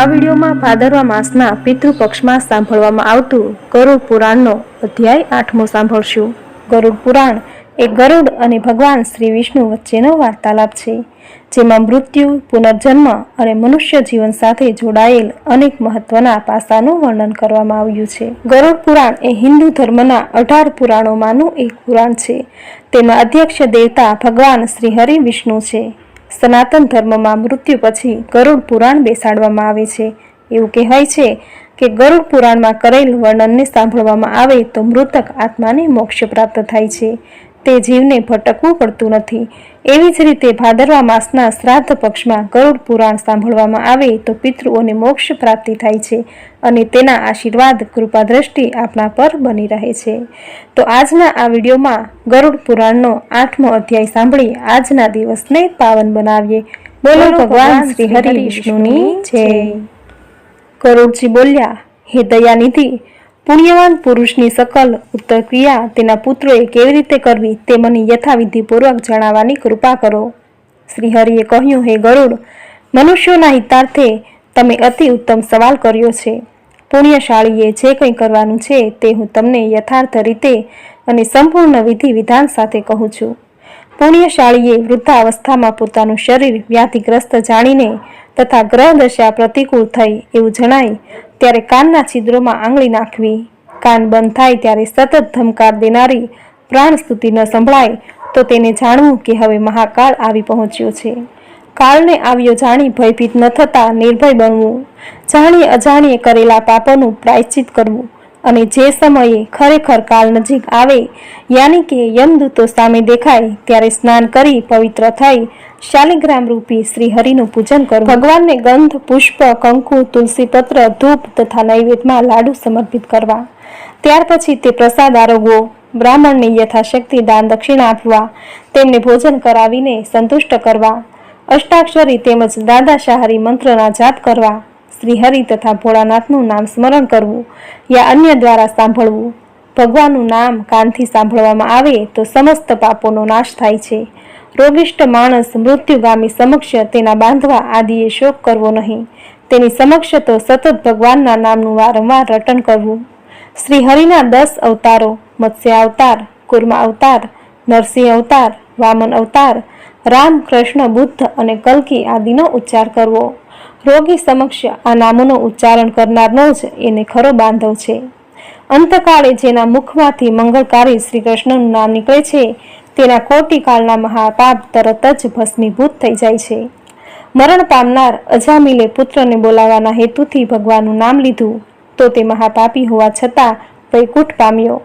આ વિડીયોમાં ભાદરવા માસના પિતૃપક્ષમાં સાંભળવામાં આવતું ગરુડ પુરાણનો અધ્યાય આઠમો સાંભળશું. ગરુડ પુરાણ એ ગરુડ અને ભગવાન શ્રી વિષ્ણુ વચ્ચેનો વાર્તાલાપ છે, જેમાં મૃત્યુ, પુનર્જન્મ અને મનુષ્ય જીવન સાથે જોડાયેલ અનેક મહત્વના પાસાનું વર્ણન કરવામાં આવ્યું છે. ગરુડ પુરાણ એ હિન્દુ ધર્મના અઢાર પુરાણોમાંનું એક પુરાણ છે. તેમાં અધ્યક્ષ દેવતા ભગવાન શ્રી હરિ વિષ્ણુ છે. સનાતન ધર્મમાં મૃત્યુ પછી ગરુડ પુરાણ બેસાડવામાં આવે છે. એવું કહેવાય છે કે ગરુડ પુરાણમાં કરેલ વર્ણનને સાંભળવામાં આવે તો મૃતક આત્માને મોક્ષ પ્રાપ્ત થાય છે. તે જીવને ભટકવું પડતું નથી. એવી જ રીતે ભાદરવા માસના શ્રાદ્ધ પક્ષમાં ગરુડ પુરાણ સાંભળવામાં આવે તો પિતૃઓને મોક્ષ પ્રાપ્તિ થાય છે અને તેના આશીર્વાદ કૃપા દ્રષ્ટિ આપણા પર બની રહે છે. તો આજના આ વિડીયોમાં ગરુડ પુરાણનો આઠમો અધ્યાય સાંભળી આજના દિવસને પાવન બનાવીએ. બોલો ભગવાન શ્રી હરિ વિષ્ણુની જય. ગરુડજી બોલ્યા હે દયાનિધિ પુણ્યવાન પુરુષની સકલ ઉત્તર ક્રિયા તેના પુત્રોએ કેવી રીતે કરવી તે મને યથાવિધિપૂર્વક જણાવવાની કૃપા કરો. શ્રી હરિએ કહ્યું, હે ગરુડ, મનુષ્યોના હિતાર્થે તમે અતિ ઉત્તમ સવાલ કર્યો છે. પુણ્યશાળીએ જે કંઈ કરવાનું છે તે હું તમને યથાર્થ રીતે અને સંપૂર્ણ વિધિ વિધાન સાથે કહું છું. પુણ્યશાળીએ વૃદ્ધાવસ્થામાં પોતાનું શરીર વ્યાધિગ્રસ્ત જાણીને તથા ગ્રહ દશા પ્રતિકૂળ થઈ એવું જણાય ત્યારે કાનના છિદ્રોમાં આંગળી નાખવી. કાન બંધ થાય ત્યારે સતત ધમકાર દેનારી પ્રાણ સ્તુતિ ન સંભળાય તો તેને જાણવું કે હવે મહાકાળ આવી પહોંચ્યો છે. કાળને આવ્યો જાણી ભયભીત ન થતા નિર્ભય બનવું. જાણી અજાણીએ કરેલા પાપોનું પ્રાયશ્ચિત કરવું. અને જે સમયે ખરેખર કાલ નજીક આવે, યાની કે યમદૂતો સામે દેખાય, ત્યારે સ્નાન કરી પવિત્ર થઈ શાલિગ્રામ રૂપી શ્રી હરિનું પૂજન કરવું. ભગવાનને ગંધ, પુષ્પ, કંકુ તુલસીપત્ર ધૂપ તથા નૈવેદ્યમાં લાડુ સમર્પિત કરવા. ત્યાર પછી તે પ્રસાદ આરોગવો, બ્રાહ્મણને યથાશક્તિ દાન દક્ષિણા આપવા, તેમને ભોજન કરાવીને સંતુષ્ટ કરવા, અષ્ટાક્ષરી તેમજ દાદા શાહરી મંત્રના જાપ કરવા શ્રી હરિ તથા ભોળાનાથનું નામ સ્મરણ કરવું યા અન્ય દ્વારા સાંભળવું? ભગવાનનું નામ કાનથી સાંભળવામાં આવે તો સમસ્ત પાપોનો નાશ થાય છે. રોગિષ્ટ માણસ મૃત્યુગામી સમક્ષ તેના બાંધવા આદિએ શોક કરવો નહીં. તેની સમક્ષ તો સતત ભગવાનના નામનું વારંવાર રટન કરવું. શ્રીહરિના દસ અવતારો, મત્સ્ય અવતાર, કુર્મા અવતાર, નરસિંહ અવતાર, વામન અવતાર રામ કૃષ્ણ બુદ્ધ અને કલ્કી આદિનો ઉચ્ચાર કરવો. રોગી સમક્ષ આ નામોનો ઉચ્ચારણ કરનારનો જ એને ખરો બાંધવ છે. અંતકાળે જેના મુખમાંથી મંગળકારી શ્રી કૃષ્ણનું નામ નીકળે છે, તેના કોટીકાળના મહાપાપ તરત જ ભસ્મીભૂત થઈ જાય છે. મરણ પામનાર અજામિલે પુત્રને બોલાવવાના હેતુથી ભગવાનનું નામ લીધું, તો તે મહાપાપી હોવા છતાં વૈકુંઠ પામ્યો.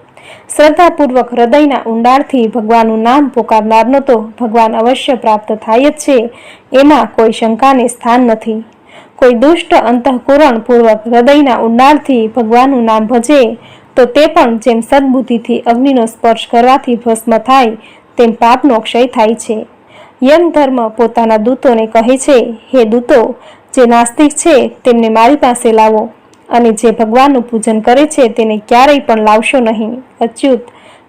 શ્રદ્ધાપૂર્વક હૃદયના ઊંડાણથી ભગવાનનું નામ પોકારનારનો તો ભગવાન અવશ્ય પ્રાપ્ત થાય જ છે, એમાં કોઈ શંકાને સ્થાન નથી. કોઈ દુષ્ટ અંતઃકુરણ પૂર્વક હૃદયના ઊંડાણથી ભગવાનનું નામ ભજે, તો તે પણ જેમ સદબુદ્ધિથી અગ્નિનો સ્પર્શ કરવાથી ભસ્મ થાય, તેમ પાપનો ક્ષય થાય છે. યમ ધર્મ પોતાના દૂતોને કહે છે, હે દૂતો, જે નાસ્તિક છે, તેમને મારી પાસે લાવો, અને જે ભગવાનનું પૂજન કરે છે, તેને ક્યારેય પણ લાવશો નહીં. અચ્યુત,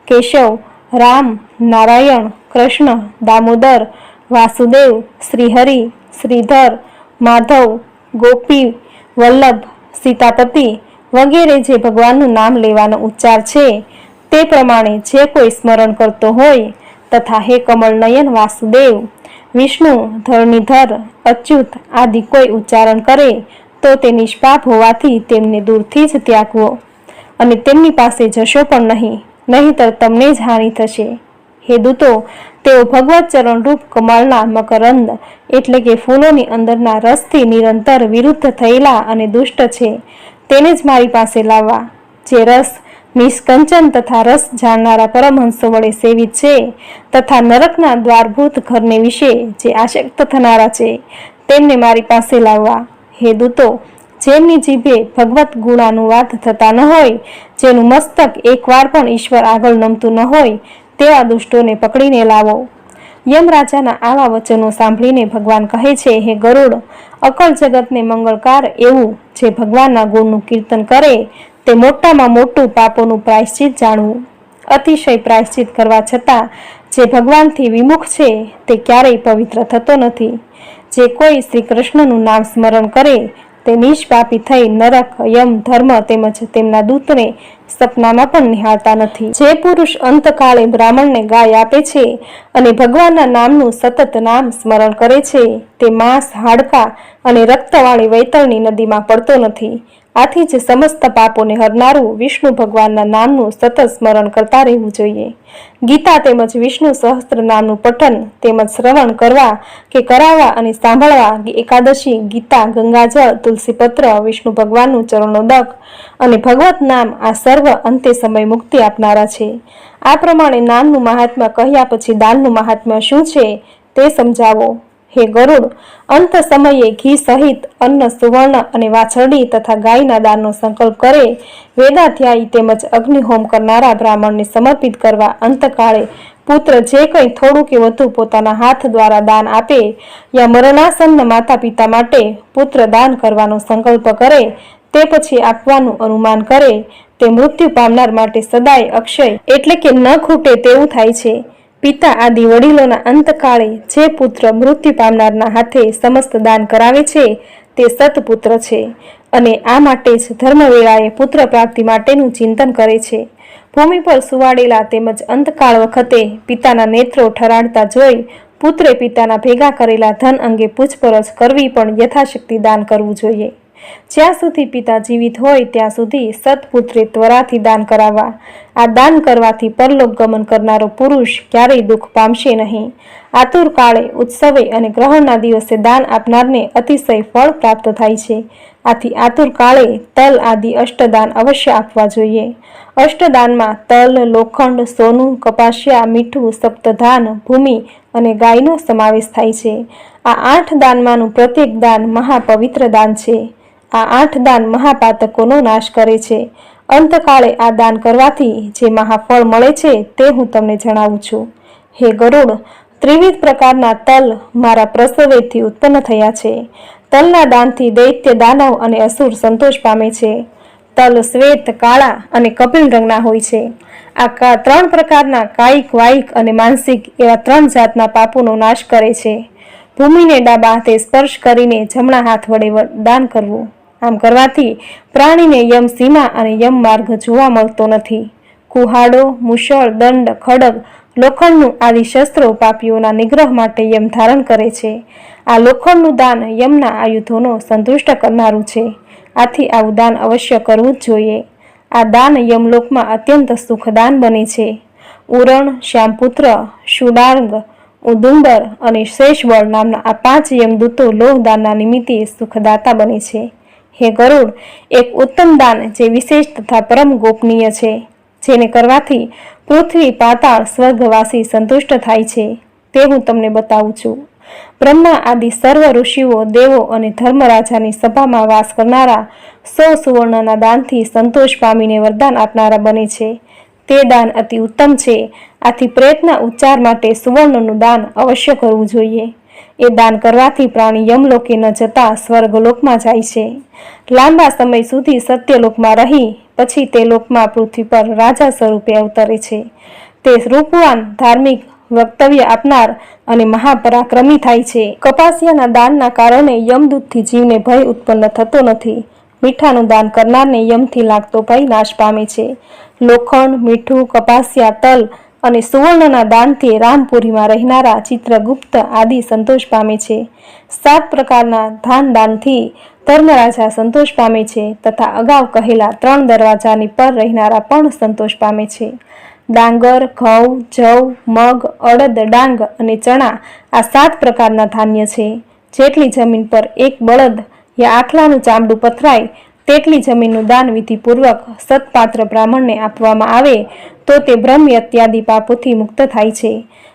કેશવ, રામ, નારાયણ, કૃષ્ણ, દામોદર, વાસુદેવ, શ્રીહરિ, શ્રીધર માધવ, ગોપી, વલ્લભ, સીતાપતિ વગેરે જે ભગવાનનું નામ લેવાનો ઉચ્ચાર છે, તે પ્રમાણે જે કોઈ સ્મરણ કરતો હોય તથા હે કમળ નયન વાસુદેવ, વિષ્ણુ, ધરણીધર, અચ્યુત આદિ કોઈ ઉચ્ચારણ કરે તો તે નિષ્પાપ હોવાથી તેમને દૂરથી જ ત્યાગવો અને તેમની પાસે જશો પણ નહીં, નહીંતર તમને જ હાનિ થશે. હે દૂતો તેઓ ભગવત ચરણરૂપ કમળના મકરંદ એટલે કે ફૂલોની અંદરના રસથી નિરંતર વિરુદ્ધ થયેલા અને દુષ્ટ છે. તેને જ મારી પાસે લાવવા. જે રસ નિષ્કંચન તથા રસ જાણનારા પરમહંસો વડે સેવિત છે તથા નરકના દ્વારભૂત ઘરને વિશે જે આશક્ત થનારા છે, તેમને મારી પાસે લાવવા. હે દૂતો, જેમની જીભે ભગવત ગુણાનુવાદ થતા ન હોય, જેનું મસ્તક એકવાર પણ ઈશ્વર આગળ નમતું ન હોય તેવા દુષ્ટોને પકડીને લાવો. યમ રાજાના આવા વચનો સાંભળીને ભગવાન કહે છે, હે ગરુડ, અકળ જગતને મંગળકાર એવું જે ભગવાનના ગુણનું કીર્તન કરે, તે મોટામાં મોટું પાપોનું પ્રાયશ્ચિત જાણવું. અતિશય પ્રાયશ્ચિત કરવા છતાં જે ભગવાનથી વિમુખ છે, તે ક્યારેય પવિત્ર થતો નથી. જે કોઈ શ્રી કૃષ્ણનું નામ સ્મરણ કરે તે નિષ્પાપી થઈ નરક, યમ, ધર્મ તેમજ તેમના દૂતને સપનામાં પણ નિહાળતા નથી. જે પુરુષ અંતકાળે બ્રાહ્મણને ગાય આપે છે અને ભગવાનના નામનું સતત નામ સ્મરણ કરે છે, તે માંસ, હાડકા અને રક્તવાળી વૈતરણી નદીમાં પડતો નથી. આથી જ સમસ્ત પાપોને હરનારું વિષ્ણુ ભગવાનના નામનું સતત સ્મરણ કરતા રહેવું જોઈએ. ગીતા તેમજ વિષ્ણુ સહસ્ત્ર નામનું પઠન તેમજ શ્રવણ કરવા કે કરાવવા અને સાંભળવા એકાદશી, ગીતા, ગંગાજળ, તુલસીપત્ર, વિષ્ણુ ભગવાનનું ચરણોદક અને ભગવત નામ આ સર્વ અંતે સમય મુક્તિ આપનારા છે. આ પ્રમાણે નામનું મહાત્મ્ય કહ્યા પછી દાનનું મહાત્મ્ય શું છે તે સમજાવો. હે ગરુડ, અંત સમયે ઘી સહિત અન્ન, સુવર્ણ અને વાછરડી તથા ગાયના દાનનો સંકલ્પ કરે. વેદાધ્યાયી તેમજ અગ્નિહોમ કરનારા બ્રાહ્મણને સમર્પિત કરવા અંતકાળે પુત્ર જે કંઈ થોડું કે વધુ પોતાના હાથ દ્વારા દાન આપે યા મરણાસન્ન માતા પિતા માટે પુત્ર દાન કરવાનો સંકલ્પ કરે, તે પછી આપવાનું અનુમાન કરે. તે મૃત્યુ પામનાર માટે સદાય અક્ષય, એટલે કે ન ખૂટે તેવું થાય છે. પિતા આદિ વડીલોના અંતકાળે જે પુત્ર મૃત્યુ પામનારના હાથે સમસ્ત દાન કરાવે છે, તે સતપુત્ર છે અને આ માટે જ ધર્મવેળાએ પુત્ર પ્રાપ્તિ માટેનું ચિંતન કરે છે. ભૂમિ પર સુવાડેલા તેમજ અંતકાળ વખતે પિતાના નેત્રો ઠરાડતા જોઈ પુત્રે પિતાના ભેગા કરેલા ધન અંગે પૂછપરછ કરવી પણ યથાશક્તિ દાન કરવું જોઈએ. જ્યાં સુધી પિતા જીવિત હોય ત્યાં સુધી સત્પુત્રે ત્વરાથી દાન કરાવવા આ દાન કરવાથી પરલોક ગમન કરનારો પુરુષ ક્યારેય દુઃખ પામશે નહીં. આતુર કાળે, ઉત્સવે અને ગ્રહણના દિવસે દાન આપનારને અતિશય ફળ પ્રાપ્ત થાય છે. આથી આતુર કાળે તલ આદિ અષ્ટદાન અવશ્ય આપવા જોઈએ. અષ્ટદાનમાં તલ, લોખંડ, સોનું, કપાસિયા, મીઠું, સપ્તધાન, ભૂમિ અને ગાયનો સમાવેશ થાય છે. આ આઠ દાનમાંનું પ્રત્યેક દાન મહાપવિત્ર દાન છે. આ આઠ દાન મહાપાતકોનો નાશ કરે છે. અંતકાળે આ દાન કરવાથી જે મહાફળ મળે છે તે હું તમને જણાવું છું. હે ગરુડ, ત્રિવિધ પ્રકારના તલ મારા પ્રસવેથી ઉત્પન્ન થયા છે. તલના દાનથી દૈત્ય દાનવ અને અસુર સંતોષ પામે છે. તલ શ્વેત, કાળા અને કપિલ રંગના હોય છે. આ ત્રણ પ્રકારના કાયિક, વાયિક અને માનસિક એવા ત્રણ જાતના પાપોનો નાશ કરે છે. ભૂમિને ડાબા હાથે સ્પર્શ કરીને જમણા હાથ વડે દાન કરવું. આમ કરવાથી પ્રાણીને યમ સીમા અને યમ માર્ગ જોવા મળતો નથી. કુહાડો, મુશળ, દંડ, ખડગ, લોખંડનું આદિ શસ્ત્રો પાપીઓના નિગ્રહ માટે યમ ધારણ કરે છે. આ લોખંડનું દાન યમના આયુધોનો સંતુષ્ટ કરનારું છે. આથી આવું દાન અવશ્ય કરવું જ જોઈએ. આ દાન યમલોકમાં અત્યંત સુખદાન બને છે. ઉરણ, શ્યામપુત્ર, શુડાંગ, ઉદુંબર અને શેષબળ નામના આ પાંચ યમદૂતો લોહદાનના નિમિત્તે સુખદાતા બને છે. હે ગરુડ, એક ઉત્તમ દાન જે વિશેષ તથા પરમ ગોપનીય છે, જેને કરવાથી પૃથ્વી પાતાળ સ્વર્ગવાસી સંતુષ્ટ થાય છે, તે હું તમને બતાવું છું. બ્રહ્મા આદિ સર્વ ઋષિઓ, દેવો અને ધર્મરાજાની સભામાં વાસ કરનારા સો સુવર્ણના દાનથી સંતોષ પામીને વરદાન આપનારા બને છે. તે દાન અતિ ઉત્તમ છે. આથી પ્રયત્ન ઉચ્ચાર માટે સુવર્ણનું દાન અવશ્ય કરવું જોઈએ. એ દાન કરવાથી પ્રાણી યમલોકે ન જતા સ્વર્ગલોકમાં જાય છે. લાંબા સમય સુધી સત્યલોકમાં રહી, પછી તે લોકમાં પૃથ્વી પર રાજા સ્વરૂપે અવતરે છે. તે રૂપવાન, ધાર્મિક વક્તવ્ય આપનાર અને મહાપરાક્રમી થાય છે. કપાસિયાના દાનના કારણે યમદૂતથી જીવને ભય ઉત્પન્ન થતો નથી. મીઠાનું દાન કરનારને યમથી લાગતો ભય નાશ પામે છે. લોખંડ, મીઠું, કપાસિયા, તલ અને સુવર્ણના દાનથી રામપુરીમાં રહેનારા ચિત્રગુપ્ત આદિ સંતોષ પામે છે. સાત પ્રકારના ધાન દાનથી ધર્મરાજા સંતોષ પામે છે તથા અગાઉ કહેલા ત્રણ દરવાજાની પર રહેનારા પણ સંતોષ પામે છે. ડાંગર, ઘઉં, જવ, મગ, અડદ, ડાંગ અને ચણા આ સાત પ્રકારના ધાન્ય છે. જેટલી જમીન પર એક બળદ યા આખલાનું ચામડું પથરાય તેટલી જમીનનું દાન વિધિપૂર્વક સત્પાત્ર બ્રાહ્મણને આપવામાં આવે, તો તે બ્રહ્મ અત્યાદિ પાપોથી મુક્ત થાય છે.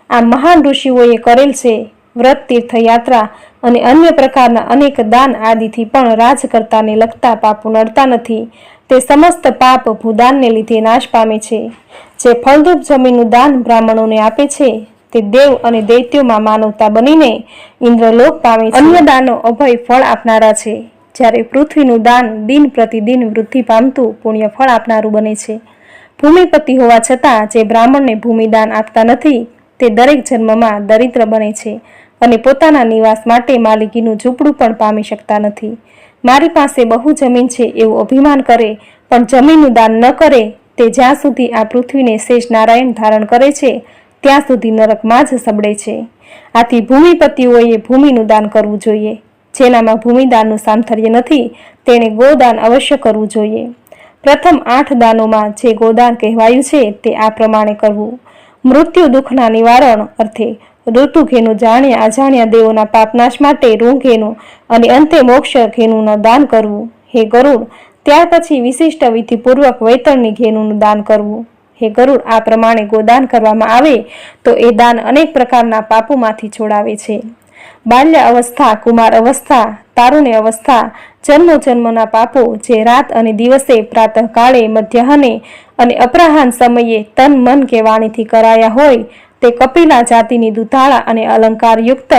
આ મહાન ઋષિઓએ કરેલ છે વ્રત તીર્થયાત્રા અને અન્ય પ્રકારના અનેક દાન આદિથી પણ રાજકર્તાને લગતા પાપો નડતા નથી. તે સમસ્ત પાપ ભૂદાનને લીધે નાશ પામે છે. જે ફળદ્રુપ જમીનનું દાન બ્રાહ્મણોને આપે છે, તે દેવ અને દૈત્યોમાં માનવતા બનીને ઇન્દ્રલોક પામે છે. અન્ય દાનો અભય ફળ આપનારા છે. જ્યારે પૃથ્વીનું દાન દિન પ્રતિદિન વૃદ્ધિ પામતું પુણ્ય ફળ આપનારું બને છે. ભૂમિપતિ હોવા છતાં જે બ્રાહ્મણને ભૂમિદાન આપતા નથી, તે દરેક જન્મમાં દરિદ્ર બને છે અને પોતાના નિવાસ માટે માલિકીનું ઝૂંપડું પણ પામી શકતા નથી. મારી પાસે બહુ જમીન છે એવું અભિમાન કરે, પણ જમીનનું દાન ન કરે, તે જ્યાં સુધી આ પૃથ્વીને શેષ નારાયણ ધારણ કરે છે, ત્યાં સુધી નરકમાં જ સબડે છે. આથી ભૂમિપતિઓએ ભૂમિનું દાન કરવું જોઈએ. જેનામાં ભૂમિદાનનું સામથર્ય નથી, તેણે ગોદાન અવશ્ય કરવું જોઈએ. પ્રથમ આઠ દાનોમાં જે ગોદાન કહેવાયું છે, તે આ પ્રમાણે કરવું. મૃત્યુ દુઃખના નિવારણ અર્થે ઋતુ ઘેનું જાણ્યા અજાણ્યા દેવોના પાપનાશ માટે ઋણ ઘેનું અને અંતે મોક્ષ ઘેનુંનું દાન કરવું. હે ગરુડ, ત્યાર પછી વિશિષ્ટ વિધિપૂર્વક વૈતરણી ઘેનુંનું દાન કરવું. હે ગરુડ, આ પ્રમાણે ગોદાન કરવામાં આવે તો એ દાન અનેક પ્રકારના પાપોમાંથી છોડાવે છે. બાલ્ય અવસ્થા, કુમાર અવસ્થા, તારુણ્ય અવસ્થા, જન્મો જન્મના પાપો જે રાત અને દિવસે પ્રાતઃકાળે મધ્યાહને અને અપરાહન સમયે તન મન કે વાણીથી કરાયા હોય, તે કપિલા જાતિની દુધાળા અને અલંકારયુક્ત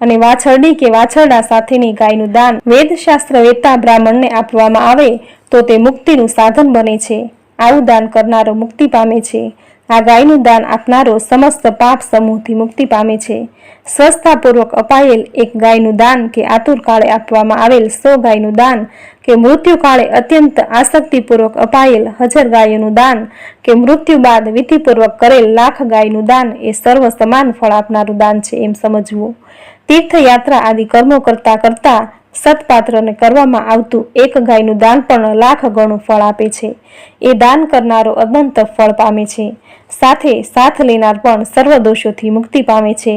અને વાછરડી કે વાછરડા સાથેની ગાયનું દાન વેદશાસ્ત્ર વેતા બ્રાહ્મણને આપવામાં આવે, તો તે મુક્તિનું સાધન બને છે. આવું દાન કરનારો મુક્તિ પામે છે. આ ગાયનું દાન આપનારો સમસ્ત પાપ સમૂહથી મુક્તિ પામે છે. સ્વસ્થતાપૂર્વક અપાયેલ એક ગાયનું દાન કે આતુર કાળે આપવામાં આવેલ સો ગાયનું દાન કે મૃત્યુકાળે અત્યંત આસક્તિપૂર્વક અપાયેલ હજાર ગાયોનું દાન કે મૃત્યુ બાદ વિધિપૂર્વક કરેલ લાખ ગાયનું દાન એ સર્વ સમાન ફળ આપનારું દાન છે એમ સમજવું. તીર્થયાત્રા આદિ કર્મો કરતા કરતા સત્પાત્રને કરવામાં આવતું એક ગાયનું દાન પણ લાખ ગણું ફળ આપે છે. એ દાન કરનારો અનંત ફળ પામે છે. સાથે સાથ લેનાર પણ સર્વ દોષોથી મુક્તિ પામે છે.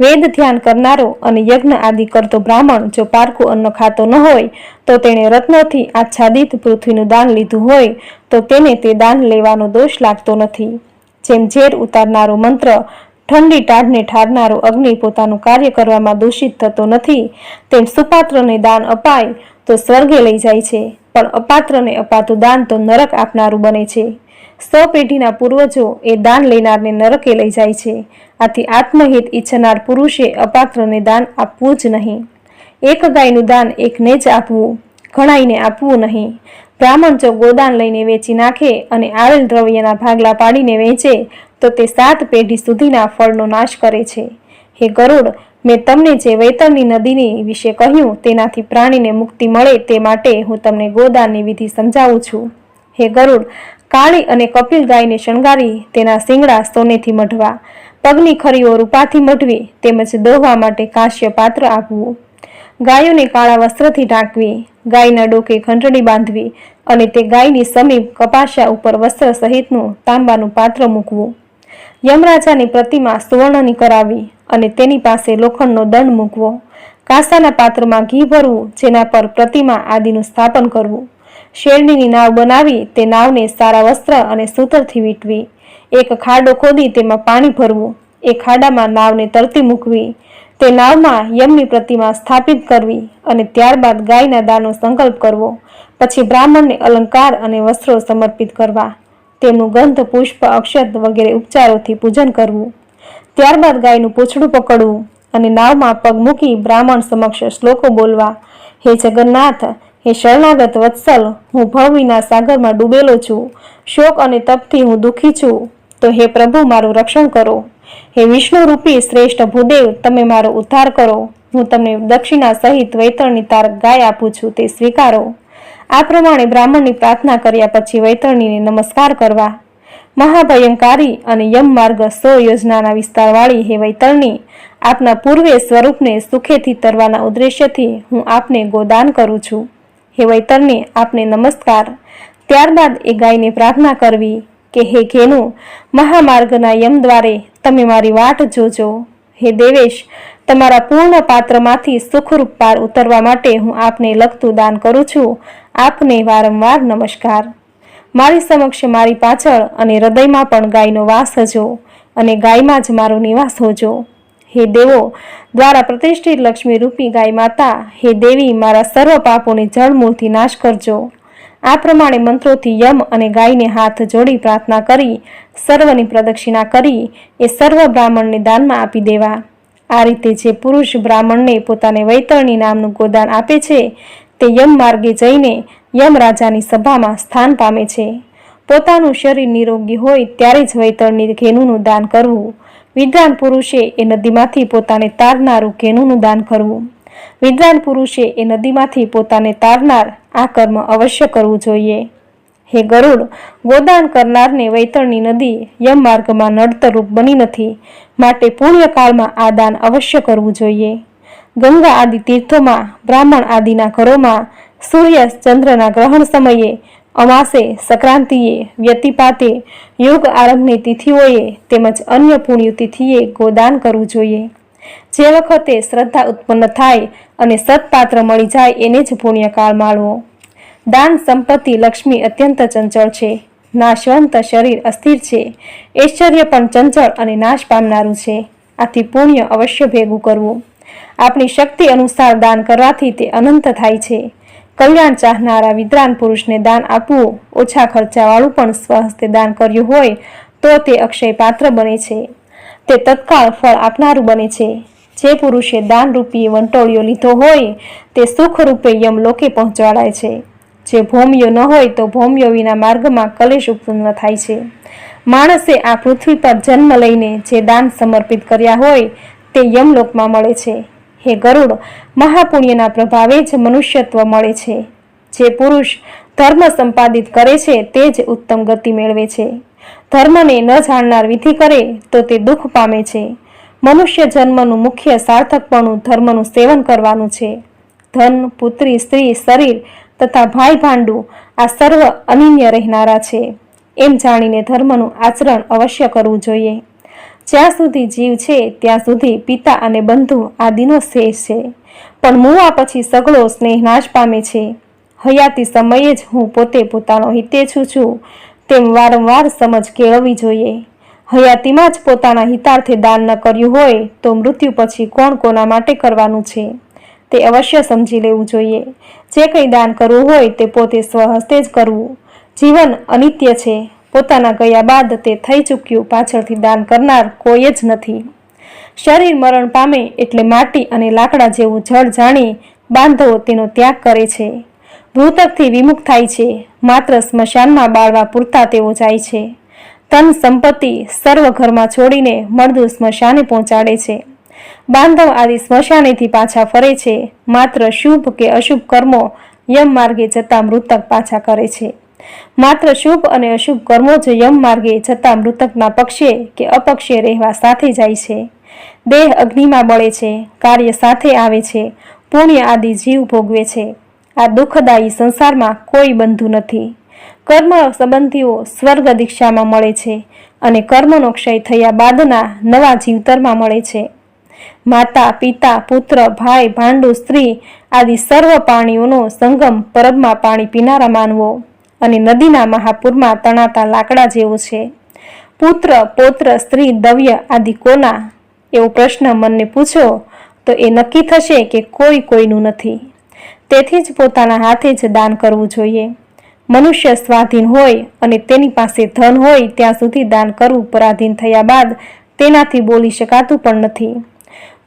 વેદ ધ્યાન કરનારો અને યજ્ઞ આદિ કરતો બ્રાહ્મણ જો પારકું અન્ન ખાતો ન હોય, તો તેણે રત્નોથી આચ્છાદિત પૃથ્વીનું દાન લીધું હોય, તો તેને તે દાન લેવાનો દોષ લાગતો નથી. જેમ ઝેર ઉતારનારો મંત્ર ઠંડી ટાઢને ઠારનારો અગ્નિ પોતાનું કાર્ય કરવામાં દૂષિત થતો નથી. તેમ સુપાત્રને દાન અપાય તો સ્વર્ગે લઈ જાય છે, પણ અપાત્રને અપાતું દાન તો નરક આપનારું બને છે. સો પૂર્વજો એ દાન લેનારને નરકે લઈ જાય છે. આથી આત્મહિત ઈચ્છનાર પુરુષે અપાત્રને દાન આપવું જ નહીં. એક ગાયનું દાન એકને જ આપવું ઘણાઈને આપવું નહીં. બ્રાહ્મણ જો ગોદાન લઈને વેચી નાખે અને આવેલ દ્રવ્યના ભાગલા પાડીને વેચે તો તે સાત પેઢી સુધીના ફળનો નાશ કરે છે. હે ગરુડ, મેં તમને જે વૈતરણી નદીની વિશે કહ્યું તેનાથી પ્રાણીને મુક્તિ મળે તે માટે હું તમને ગોદાનની વિધિ સમજાવું છું. હે ગરુડ, કાળી અને કપિલ ગાયને શણગારી તેના શિંગડા સોનેથી મઢવા, પગની ખરીઓ રૂપાથી મઢવી તેમજ દોહવા માટે કાશ્ય પાત્ર આપવું. ગાયોને કાળા વસ્ત્રથી ઢાંકવી, ગાયના ડોકે ઘંટડી બાંધવી અને તે ગાયની સમીપ કપાશા ઉપર વસ્ત્ર સહિતનું તાંબાનું પાત્ર મૂકવું. યમરાજાની પ્રતિમા સુવર્ણની કરાવી અને તેની પાસે લોખંડનો દંડ મૂકવો. કાંસાના પાત્રમાં ઘી ભરવું, જેના પર પ્રતિમા આદિનું સ્થાપન કરવું. શેરડીની નાવ બનાવી તે નાવને સારા વસ્ત્ર અને સૂતરથી વીંટવી. એક ખાડો ખોદી તેમાં પાણી ભરવું. એ ખાડામાં નાવને તરતી મૂકવી. તે નાવમાં યમની પ્રતિમા સ્થાપિત કરવી અને ત્યારબાદ ગાયના દાનો સંકલ્પ કરવો. પછી બ્રાહ્મણને અલંકાર અને વસ્ત્રો સમર્પિત કરવા. તેમનું ગંધ, પુષ્પ, અક્ષત વગેરે ઉપચારોથી પૂજન કરવું. ત્યારબાદ ગાયનું પૂંછડું પકડવું અને નાવમાં પગ મૂકી બ્રાહ્મણ સમક્ષ શ્લોકો બોલવા, હે જગન્નાથ, હે શરણાગત વત્સલ, હું ભવવિના સાગરમાં ડૂબેલો છું. શોક અને તપથી હું દુઃખી છું. તો હે પ્રભુ, મારું રક્ષણ કરો. હે વિષ્ણુ રૂપી શ્રેષ્ઠ ભૂદેવ, તમે મારો ઉદ્ધાર કરો. હું તમને દક્ષિણા સહિત વૈતરણી તારક ગાય આપું છું, તે સ્વીકારો. આ પ્રમાણે બ્રાહ્મણની પ્રાર્થના કર્યા પછી વૈતરણીને નમસ્કાર કરવા, મહાભયંકારી અને યમ માર્ગ સો યોજનાના વિસ્તારવાળી હે વૈતરણી, આપના પૂર્વે સ્વરૂપને સુખેથી તરવાના ઉદ્દેશ્યથી હું આપને ગોદાન કરું છું. હે વૈતરણી, આપને નમસ્કાર. ત્યારબાદ એ ગાયને પ્રાર્થના કરવી કે, હે ઘેનું, મહામાર્ગના યમ દ્વારે તમે મારી વાટ જોજો. હે દેવેશ, તમારા પૂર્ણ પાત્રમાંથી સુખરૂપ પાર ઉતરવા માટે હું આપને લગતું દાન કરું છું. આપને વારંવાર નમસ્કાર. મારી સમક્ષ મારી પાછળ અને હૃદયમાં પણ ગાયનો વાસ હજો અને ગાયમાં જ મારો નિવાસ હોજો. હે દેવો, દ્વારા પ્રતિષ્ઠિત લક્ષ્મી રૂપી ગાય માતા, હે દેવી, મારા સર્વ પાપોને જળમૂળથી નાશ કરજો. આ પ્રમાણે મંત્રોથી યમ અને ગાયને હાથ જોડી પ્રાર્થના કરી, સર્વની પ્રદક્ષિણા કરી, એ સર્વ બ્રાહ્મણને દાનમાં આપી દેવા. આ રીતે જે પુરુષ બ્રાહ્મણને પોતાને વૈતરણી નામનું ગોદાન આપે છે, તે યમ માર્ગે જઈને યમ રાજાની સભામાં સ્થાન પામે છે. પોતાનું શરીર નિરોગી હોય ત્યારે જ વૈતરણી ઘેનુનું દાન કરવું. વિદ્વાન પુરુષે એ નદીમાંથી પોતાને તારનારું ઘેનુનું દાન કરવું. વિદ્વાન પુરુષે એ નદીમાંથી પોતાને તારનાર આ કર્મ અવશ્ય કરવું જોઈએ. હે ગરુડ, ગોદાન કરનારને વૈતરણી નદી યમ માર્ગમાં નડતરરૂપ બની નથી, માટે પુણ્યકાળમાં આ દાન અવશ્ય કરવું જોઈએ. ગંગા આદિ તીર્થોમાં, બ્રાહ્મણ આદિના ઘરોમાં, સૂર્ય ચંદ્રના ગ્રહણ સમયે, અમાસે, સંક્રાંતિએ, વ્યતિપાતે, યોગ આરંભની તિથિઓએ તેમજ અન્ય પુણ્ય તિથિએ ગોદાન કરવું જોઈએ. જે વખતે શ્રદ્ધા ઉત્પન્ન થાય અને સત્પાત્ર મળી જાય એને જ પુણ્યકાળ માળવો દાન સંપત્તિ લક્ષ્મી અત્યંત ચંચળ છે. નાશવંત શરીર અસ્થિર છે. ઐશ્વર્ય પણ ચંચળ અને નાશ પામનારું છે. આથી પુણ્ય અવશ્ય ભેગું કરવું. આપણી શક્તિ અનુસાર દાન કરવાથી તે અનંત થાય છે. કલ્યાણ ચાહનારા વિદ્વાન પુરુષને દાન આપવું ઓછા ખર્ચાવાળું પણ સ્વહસ્તે દાન કર્યું હોય તો તે અક્ષય પાત્ર બને છે. તે તત્કાળ ફળ આપનારું બને છે. જે પુરુષે દાન રૂપી વંટોળિયો લીધો હોય, તે સુખરૂપે યમલોકે પહોંચાડાય છે. જે ભૌમ્યો ન હોય, તો ભૌમ્યો વિના માર્ગમાં કલેશ ઉત્પન્ન થાય છે. માણસે આ પૃથ્વી પર જન્મ લઈને જે દાન સમર્પિત કર્યા હોય, તે યમલોકમાં મળે છે. હે ગરુડ, મહાપુણ્યના પ્રભાવે જ મનુષ્યત્વ મળે છે. જે પુરુષ ધર્મ સંપાદિત કરે છે, તે જ ઉત્તમ ગતિ મેળવે છે. ધર્મને ન જાણનાર વિધિ કરે, તો તે દુઃખ પામે છે. મનુષ્ય જન્મનું મુખ્ય સાર્થકપણું ધર્મનું સેવન કરવાનું છે. ધન, પુત્રી, સ્ત્રી, શરીર તથા ભાઈ ભાંડુ આ સર્વ અનિન્ય રહેનારા છે. એમ જાણીને ધર્મનું આચરણ અવશ્ય કરવું જોઈએ. જ્યાં સુધી જીવ છે, ત્યાં સુધી પિતા અને બંધુ આદિનો શેષ છે. પણ મુવા પછી સગળો સ્નેહ નાશ પામે છે. હયાતી સમયે જ હું પોતે પોતાનો હિતેચ્છું છું, તેમ વારંવાર સમજ કેળવવી જોઈએ. હયાતીમાં જ પોતાના હિતાર્થે દાન ન કર્યું હોય, તો મૃત્યુ પછી કોણ કોના માટે કરવાનું છે? તે અવશ્ય સમજી લેવું જોઈએ. જે કંઈ દાન કરવું હોય, તે પોતે સ્વહસ્તે જ કરવું. જીવન અનિત્ય છે. પોતાના ગયા બાદ તે થઈ ચૂક્યું, પાછળથી દાન કરનાર કોઈ જ નથી. શરીર મરણ પામે એટલે માટી અને લાકડા જેવું જળ જાણી બાંધવો તેનો ત્યાગ કરે છે. મૃતકથી વિમુખ થાય છે. માત્ર સ્મશાનમાં બાળવા પૂરતા તેઓ જાય છે. તન સંપત્તિ સર્વ ઘરમાં છોડીને મળદું સ્મશાને પહોંચાડે છે. બાંધવ આદિ સ્મશાનેથી પાછા ફરે છે. માત્ર શુભ કે અશુભ કર્મો યમ માર્ગે જતા મૃતક પાછા કરે છે. માત્ર શુભ અને અશુભ કર્મો જ યમ માર્ગે જતા મૃતકના પક્ષે કે અપક્ષે રહેવા સાથે જાય છે. દેહ અગ્નિમાં બળે છે. કાર્ય સાથે આવે છે. પુણ્ય આદિ જીવ ભોગવે છે. આ દુઃખદાયી સંસારમાં કોઈ બંધુ નથી. કર્મ સંબંધીઓ સ્વર્ગ દીક્ષામાં મળે છે અને કર્મનો ક્ષય થયા બાદના નવા જીવતરમાં મળે છે. માતા, પિતા, પુત્ર, ભાઈ, ભાંડુ, સ્ત્રી આદિ સર્વ પ્રાણીઓનો સંગમ પરબમાં પાણી પીનારા માનવો અને નદીના મહાપુરમાં તણાતા લાકડા જેવો છે. પુત્ર, પૌત્ર, સ્ત્રી, દવ્ય આદિ કોના? એવો પ્રશ્ન મનને પૂછો તો એ નક્કી થશે કે કોઈ કોઈનું નથી. તેથી જ પોતાના હાથે જ દાન કરવું જોઈએ. મનુષ્ય સ્વાધીન હોય અને તેની પાસે ધન હોય ત્યાં સુધી દાન કરવું પરાધીન થયા બાદ તેનાથી બોલી શકાતું પણ નથી.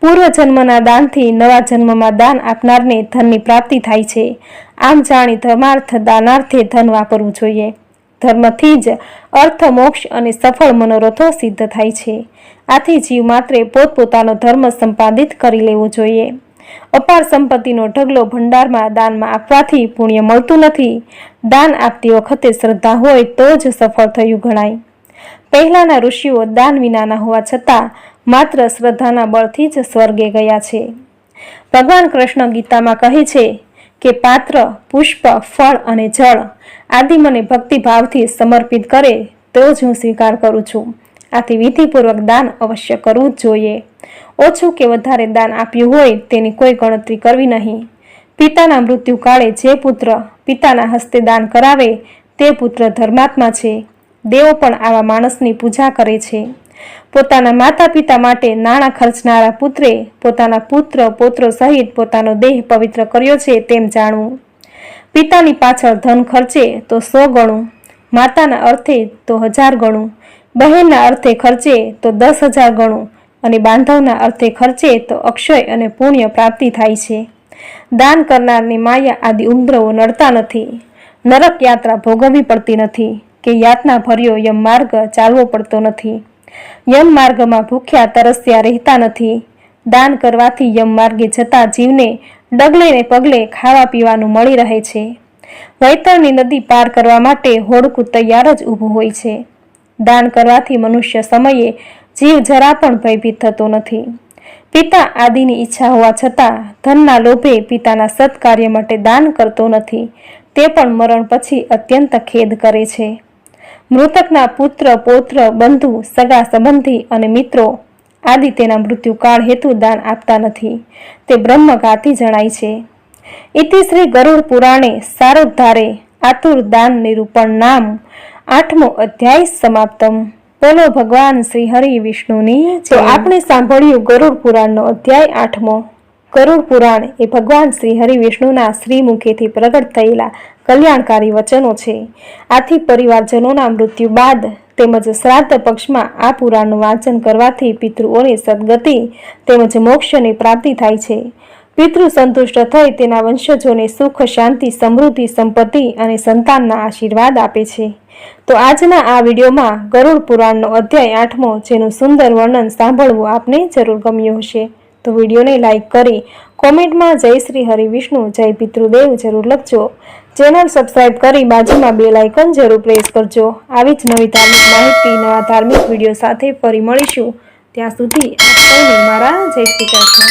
પૂર્વ જન્મના દાનથી નવા જન્મમાં દાન આપનારને ધનની પ્રાપ્તિ થાય છે. આમ જાણી ધર્માર્થ દાનાર્થે ધન વાપરવું જોઈએ. ધર્મથી જ અર્થ, મોક્ષ અને સફળ મનોરથો સિદ્ધ થાય છે. આથી જીવ માત્રે પોતપોતાનો ધર્મ સંપાદિત કરી લેવો જોઈએ. અપાર સંપત્તિનો ઢગલો ભંડારમાં દાનમાં આપવાથી પુણ્ય મળતું નથી. દાન આપતી વખતે શ્રદ્ધા હોય તો જ સફળ થયું ગણાય. પહેલાના ઋષિઓ દાન વિનાના હોવા છતાં માત્ર શ્રદ્ધાના બળથી જ સ્વર્ગે ગયા છે. ભગવાન કૃષ્ણ ગીતામાં કહે છે કે, પાત્ર, પુષ્પ, ફળ અને જળ આદિ મને ભક્તિભાવથી સમર્પિત કરે તો જ હું સ્વીકાર કરું છું. આથી વિધિપૂર્વક દાન અવશ્ય કરવું જ જોઈએ. ઓછું કે વધારે દાન આપ્યું હોય તેની કોઈ ગણતરી કરવી નહીં. પિતાના મૃત્યુકાળે જે પુત્ર પિતાના હસ્તે દાન કરાવે તે પુત્ર ધર્માત્મા છે. દેવો પણ આવા માણસની પૂજા કરે છે. પોતાના માતા પિતા માટે નાણાં ખર્ચનારા પુત્રે પોતાના પુત્ર, પોત્રો સહિત પોતાનો દેહ પવિત્ર કર્યો છે તેમ જાણવું. પિતાની પાછળ ધન ખર્ચે તો સો ગણું, માતાના અર્થે તો હજાર ગણું, બહેનના અર્થે ખર્ચે તો દસ હજાર ગણું અને બાંધવના અર્થે ખર્ચે તો અક્ષય અને પુણ્ય પ્રાપ્તિ થાય છે. દાન કરનારની માયા આદિ ઉપદ્રવો નડતા નથી. નરક યાત્રા ભોગવવી પડતી નથી કે યાતના ભર્યો યમ માર્ગ ચાલવો પડતો નથી. યમ માર્ગમાં ભૂખ્યા તરસ્યા રહેતા નથી. દાન કરવાથી યમ માર્ગે જતા જીવને ડગલે ને પગલે ખાવા પીવાનું મળી રહે છે. વૈતરણી નદી પાર કરવા માટે હોડકું તૈયાર જ ઊભું હોય છે. દાન કરવાથી મનુષ્ય સમયે જીવ જરા પણ ભયભીત થતો નથી. પિતા આદિની ઈચ્છા હોવા છતાં ધનના લોભે પિતાના સત્કાર્ય માટે દાન કરતો નથી. તે પણ મરણ પછી અત્યંત ખેદ કરે છે. મૃતકના પુત્ર, પૌત્ર, બંધુ, સગા સંબંધી અને મિત્રો આદિ તેના મૃત્યુકાળ હેતુ દાન આપતા નથી. તે બ્રહ્મઘાતી જણાય છે. ઇતિ શ્રી ગરુડ પુરાણે સારોદ્ધારે આતુર દાન નિરૂપણ નામ આઠમો અધ્યાય સમાપ્તમ. બોલો ભગવાન શ્રી હરિ વિષ્ણુની. તો આપણે સાંભળ્યું ગરુડ પુરાણનો અધ્યાય આઠમો. ગરુડ પુરાણ એ ભગવાન શ્રી હરિ વિષ્ણુના શ્રી મુખેથી પ્રગટ થયેલા કલ્યાણકારી વચનો છે. આથી પરિવારજનોના મૃત્યુ બાદ તેમજ શ્રાદ્ધ પક્ષમાં આ પુરાણનું વાંચન કરવાથી પિતૃઓની સદગતિ તેમજ મોક્ષની પ્રાપ્તિ થાય છે. પિતૃ સંતુષ્ટ થઈ તેના વંશજોને સુખ, શાંતિ, સમૃદ્ધિ, સંપત્તિ અને સંતાનના આશીર્વાદ આપે છે. તો આજના આ વિડીયોમાં ગરુડ પુરાણનો અધ્યાય આઠમો, જેનું સુંદર વર્ણન સાંભળવું આપને જરૂર ગમ્યું હશે. તો વિડીયોને લાઇક કરી કોમેન્ટમાં જય શ્રી હરિ વિષ્ણુ, જય પિતૃદેવ જરૂર લખજો. ચેનલ સબસ્ક્રાઇબ કરી બાજુમાં બે લાઇકન જરૂર પ્રેસ કરજો. આવી જ નવી ધાર્મિક માહિતી, નવા ધાર્મિક વીડિયો સાથે ફરી મળીશું. ત્યાં સુધી મારા જય શ્રી કૃષ્ણ.